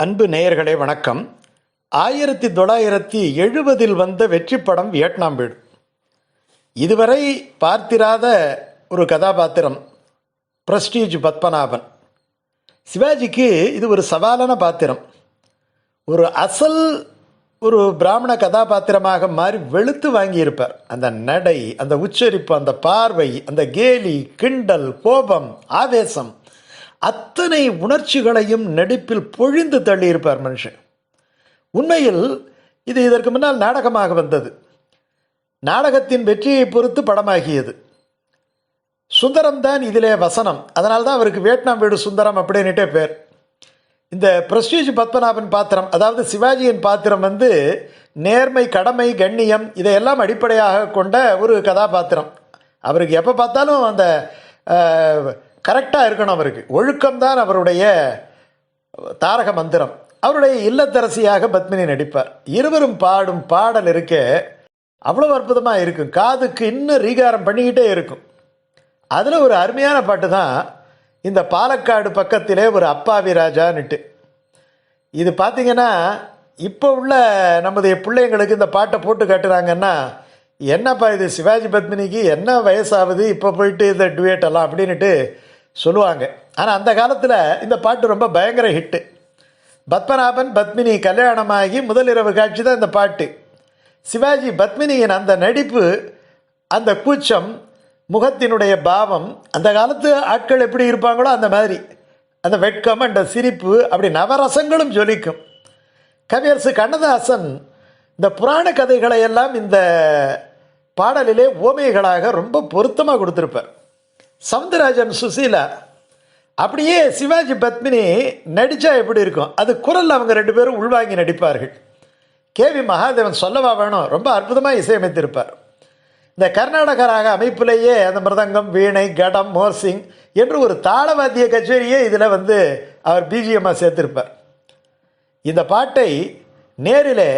அன்பு நேயர்களே வணக்கம். ஆயிரத்தி தொள்ளாயிரத்தி எழுபதில் வந்த வெற்றி படம் வியட்நாம் வீடு. இதுவரை பார்த்திராத ஒரு கதாபாத்திரம் பிரஸ்டீஜ் பத்மநாபன். சிவாஜிக்கு இது ஒரு சவாலான பாத்திரம். ஒரு அசல் ஒரு பிராமண கதாபாத்திரமாக மாறி வெளுத்து வாங்கியிருப்பார். அந்த நடை அந்த உச்சரிப்பு அந்த பார்வை அந்த கேலி கிண்டல் கோபம் ஆவேசம் அத்தனை உணர்ச்சிகளையும் நடிப்பில் பொழிந்து தள்ளியிருப்பார் மனுஷன். உண்மையில் இது இதற்கு முன்னால் நாடகமாக வந்தது. நாடகத்தின் வெற்றியை பொறுத்து படமாகியது. சுந்தரம் தான் இதிலே வசனம். அதனால தான் அவருக்கு வியட்நாம் வீடு சுந்தரம் அப்படின்னுட்டே பேர். இந்த பிரஸ்டீஜ் பத்மநாபன் பாத்திரம் அதாவது சிவாஜியின் பாத்திரம் வந்து நேர்மை கடமை கண்ணியம் இதையெல்லாம் அடிப்படையாக கொண்ட ஒரு கதாபாத்திரம். அவருக்கு எப்போ பார்த்தாலும் அந்த கரெக்டாக இருக்கணும் அவருக்கு. ஒழுக்கம்தான் அவருடைய தாரக மந்திரம். அவருடைய இல்லத்தரசியாக பத்மினி நடிப்பார். இருவரும் பாடும் பாடல் இருக்க அவ்வளோ அற்புதமாக இருக்கும். காதுக்கு இன்னும் ரீகாரம் பண்ணிக்கிட்டே இருக்கும். அதில் ஒரு அருமையான பாட்டு தான் இந்த பாலக்காடு பக்கத்திலே ஒரு அப்பாவி ராஜான்னுட்டு. இது பார்த்தீங்கன்னா இப்போ உள்ள நமது பிள்ளைங்களுக்கு இந்த பாட்டை போட்டு காட்டுறாங்கன்னா என்னப்பா இது சிவாஜி பத்மினிக்கு என்ன வயசாகுது இப்போ போயிட்டு இந்த டுவேட் எல்லாம் அப்படின்னுட்டு சொல்லுவாங்க. ஆனால் அந்த காலத்தில் இந்த பாட்டு ரொம்ப பயங்கர ஹிட்டு பத்மநாபன் பத்மினி கல்யாணமாகி முதலிரவு காட்சி தான் இந்த பாட்டு. சிவாஜி பத்மினியின் அந்த நடிப்பு அந்த கூச்சம் முகத்தினுடைய பாவம் அந்த காலத்து ஆட்கள் எப்படி இருப்பாங்களோ அந்த மாதிரி. அந்த வெட்கம் அந்த சிரிப்பு அப்படி நவரசங்களும் ஜொலிக்கும். கவியரசு கண்ணதாசன் இந்த புராண கதைகளை எல்லாம் இந்த பாடலிலே ஓமைகளாக ரொம்ப பொருத்தமாக கொடுத்துருப்பார். சவுந்தரராஜன் சுசீலா அப்படியே சிவாஜி பத்மினி நடித்தா எப்படி இருக்கும்? அது குரல் அவங்க ரெண்டு பேரும் உள்வாங்கி நடிப்பார்கள். கேவி மகாதேவன் சொல்லவா வேணும்? ரொம்ப அற்புதமாக இசையமைத்திருப்பார். இந்த கர்நாடக ராக அமைப்பிலேயே அந்த மிருதங்கம் வீணை கடம் மோர்சிங் என்று ஒரு தாளவாத்திய கச்சேரியே இதில் வந்து அவர் பிஜிஎம்மாக சேர்த்திருப்பார். இந்த பாட்டை நேரிலே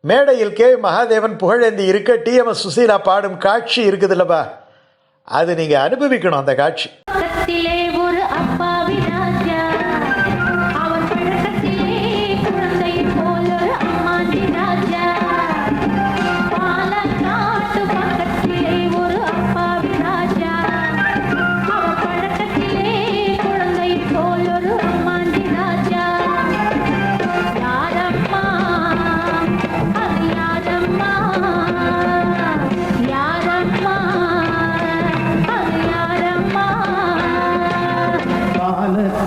மேடையில் கே மகாதேவன் புகழேந்தி இருக்க டிஎம்எஸ் சுசீலா பாடும் காட்சி இருக்குதுல்லப்பா அது நீங்கள் அனுபவிக்கணும் அந்த காட்சி.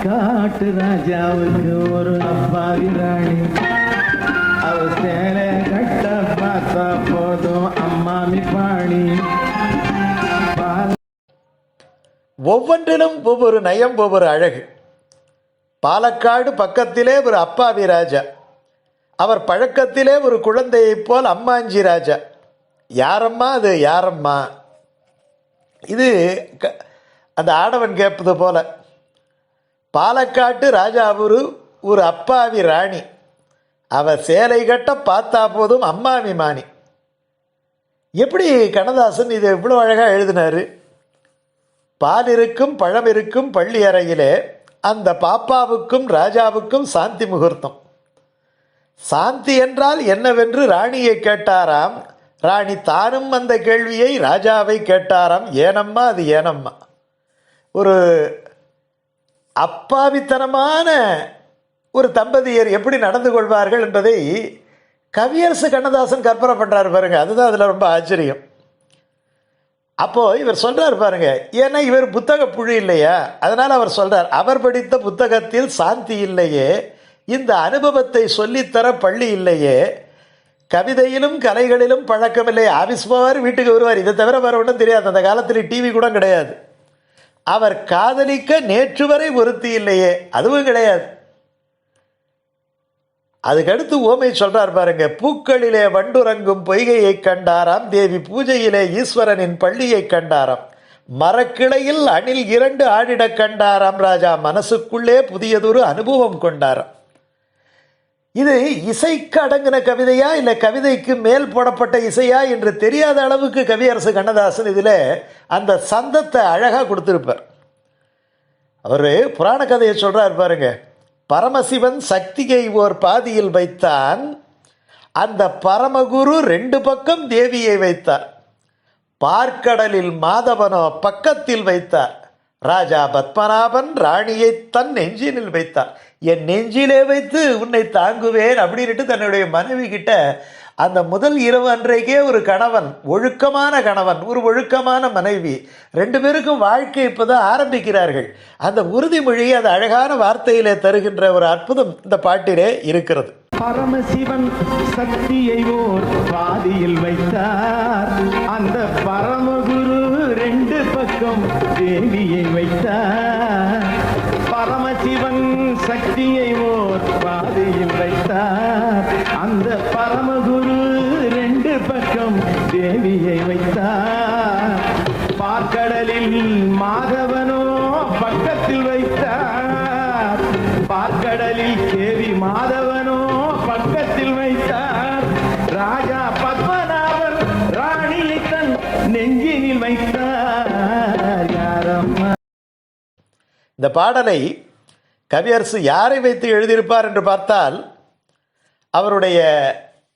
காட்டு ராஜாவுக்கு ஒரு அப்பாவி ராணி. அவ சேலை கட்ட பார்த்தா போதும் அம்மாமி பாணி ஒவ்வொன்றிலும் ஒவ்வொரு நயம் ஒவ்வொரு அழகு. பாலக்காடு பக்கத்திலே ஒரு அப்பாவி ராஜா. அவர் பழக்கத்திலே ஒரு குழந்தையைப் போல் அம்மாஞ்சி ராஜா. யாரம்மா அது? யாரம்மா? இது க- அந்த ஆடவன் கேட்பது போல. பாலக்காட்டு ராஜா ஒரு ஒரு அப்பாவி ராணி. அவ சேலை கட்ட பார்த்தா போதும் அம்மாவி மாணி எப்படி கண்ணதாசன் இதை இவ்வளோ அழகாக எழுதினாரு? பால் இருக்கும் பழம் இருக்கும் பள்ளி அறையிலே அந்த பாப்பாவுக்கும் ராஜாவுக்கும் சாந்தி முகூர்த்தம். சாந்தி என்றால் என்னவென்று ராணியை கேட்டாராம். ராணி தானும் அந்த கேள்வியை ராஜாவை கேட்டாராம். ஏனம்மா அது ஏனம்மா? ஒரு அப்பாவித்தனமான ஒரு தம்பதியர் எப்படி நடந்து கொள்வார்கள் என்பதை கவியரசு கண்ணதாசன் கற்பனை பண்ணுறாரு பாருங்க. அதுதான் அதில் ரொம்ப ஆச்சரியம். அப்போது இவர் சொல்கிறார் பாருங்க ஏன்னா இவர் புத்தக புழு இல்லையா? அதனால் அவர் சொல்கிறார் அவர் படித்த புத்தகத்தில் சாந்தி இல்லையே இந்த அனுபவத்தை சொல்லித்தர பள்ளி இல்லையே கவிதையிலும் கலைகளிலும் பழக்கமில்லை ஆஃபீஸ் போவார் வீட்டுக்கு வருவார். இதை தவிர வேறு ஒன்றும் தெரியாது. அந்த காலத்தில் டிவி கூட கிடையாது. அவர் காதலிக்க நேற்று வரை ஒருத்தி இல்லையே. அதுவும் கிடையாது. அதுக்கடுத்து ஓமை சொல்றார் பாருங்க பூக்களிலே வண்டுறங்கும் பொய்கையை கண்டாராம் தேவி பூஜையிலே ஈஸ்வரனின் பள்ளியை கண்டாராம். மரக்கிளையில் அணில் இரண்டு ஆடிடக் கண்டாராம் ராஜா மனசுக்குள்ளே புதியதொரு அனுபவம் கொண்டாராம். இது இசைக்கு அடங்கின கவிதையா இல்லை கவிதைக்கு மேல் போடப்பட்ட இசையா என்று தெரியாத அளவுக்கு கவியரசு கண்ணதாசன் இதில் அந்த சந்தத்தை அழகாக கொடுத்துருப்பார். அவர் புராண கதையை சொல்கிறார் பாருங்க. பரமசிவன் சக்தியை ஓர் பாதியில் வைத்தான். அந்த பரமகுரு ரெண்டு பக்கம் தேவியை வைத்தார். பார்க்கடலில் மாதவனோ பக்கத்தில் வைத்தார். ராஜா பத்மநாபன் ராணியை தன் நெஞ்சினில் வைத்தார். என் நெஞ்சிலே வைத்து உன்னை தாங்குவேன் அப்படின்ட்டு தன்னுடைய மனைவி கிட்ட அந்த முதல் இரவு அன்றைக்கே ஒரு கணவன் ஒழுக்கமான கணவன் ஒரு ஒழுக்கமான மனைவி ரெண்டு பேருக்கும் வாழ்க்கை இப்போதான் ஆரம்பிக்கிறார்கள். அந்த உறுதிமொழியை அந்த அழகான வார்த்தையிலே தருகின்ற ஒரு அற்புதம் இந்த பாட்டிலே இருக்கிறது. பரமசிவன் சக்தியை ஓர் பாதியில் வைத்தார். அந்த பரமகுரு ரெண்டு பக்கம் தேவியை வைத்தார். பரமசிவன் சக்தியை ஓர் பாதையில் வைத்தார். அந்த பரமகுரு ரெண்டு பக்கம் தேவியை வைத்தார். பார்க்கடலில் மாதவனோ பக்கத்தில் வைத்தார். பார்க்கடலில் கேவி மாதவனோ பக்கத்தில் வைத்தார். ராஜா பத்மநாபன் ராணியை தன் நெஞ்சினில் வைத்தார். யாரம்மா? இந்த பாடலை கவியரசு யாரை வைத்து எழுதியிருப்பார் என்று பார்த்தால் அவருடைய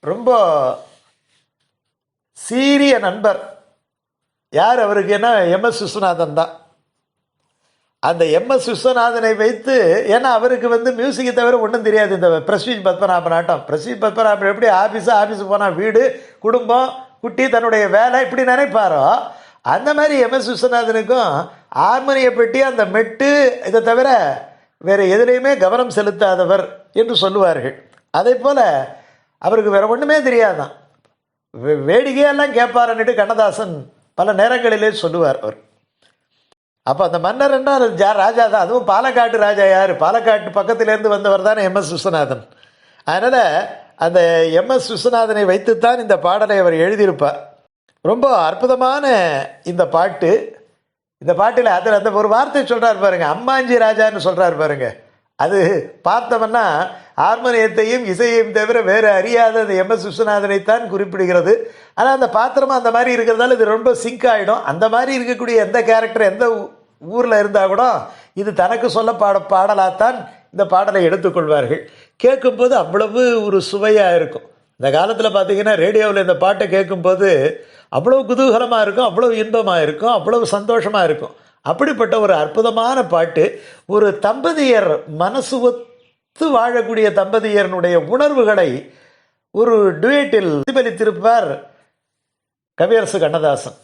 ரொம்ப சீரிய நண்பர். யார் அவருக்கு? என்ன எம்எஸ் விஸ்வநாதன் தான். அந்த எம்எஸ் விஸ்வநாதனை வைத்து ஏன்னா அவருக்கு வந்து மியூசிக்கை தவிர ஒன்றும் தெரியாது. இந்த பிரஸ்வீஜ் பத்மநாபன் ஆட்டம். பிரஸ்வீஜ் பத்மநாபன் எப்படி ஆஃபீஸு ஆஃபீஸுக்கு போனால் வீடு குடும்பம் குட்டி தன்னுடைய வேலை இப்படி நினைப்பாரோ அந்த மாதிரி எம்எஸ் விஸ்வநாதனுக்கும் ஹார்மோனிய பெட்டி அந்த மெட்டு இதை தவிர வேறு எதுலேயுமே கவனம் செலுத்தாதவர் என்று சொல்லுவார்கள். அதே போல் அவருக்கு வேறு ஒன்றுமே தெரியாதான். வே- வேடிக்கையெல்லாம் கேட்பாருன்னுட்டு கண்ணதாசன் பல நேரங்களிலே சொல்லுவார் அவர். அப்போ அந்த மன்னர் என்றால் ஜா ராஜா தான். அதுவும் பாலக்காட்டு ராஜா யார்? பாலக்காட்டு பக்கத்திலேருந்து வந்தவர் தானே எம்எஸ் விஸ்வநாதன். அதனால் அந்த எம்எஸ் விஸ்வநாதனை வைத்துத்தான் இந்த பாடலை அவர் எழுதியிருப்பார். ரொம்ப அற்புதமான இந்த பாட்டு. இந்த பாட்டில் அதில் அந்த ஒரு வார்த்தை சொல்கிறார் பாருங்க அம்மாஞ்சி ராஜான்னு சொல்கிறார் பாருங்க. அது பார்த்தோம்னா ஆர்மனியத்தையும் இசையையும் தவிர வேறு அறியாத அந்த எம்எஸ் விஸ்வநாதனைத்தான் குறிப்பிடுகிறது. ஆனால் அந்த பாத்திரமாக அந்த மாதிரி இருக்கிறதால இது ரொம்ப சிங்க் ஆகிடும் அந்த மாதிரி இருக்கக்கூடிய எந்த கேரக்டர் எந்த ஊரில் இருந்தால் கூட இது தனக்கு சொல்ல பாட பாடலாகத்தான் இந்த பாடலை எடுத்துக்கொள்வார்கள். கேட்கும்போது அவ்வளவு ஒரு சுவையாக இருக்கும். இந்த காலத்தில் பார்த்தீங்கன்னா ரேடியோவில் இந்த பாட்டை கேட்கும்போது அவ்வளோ குதூகலமாக இருக்கும் அவ்வளோ இன்பமாக இருக்கும் அவ்வளவு சந்தோஷமாக இருக்கும். அப்படிப்பட்ட ஒரு அற்புதமான பாட்டு ஒரு தம்பதியர் மனசு ஒத்து வாழக்கூடிய தம்பதியரனுடைய உணர்வுகளை ஒரு டுவேட்டில் பிரதிபலித்திருப்பார் கவியரசு கண்ணதாசன்.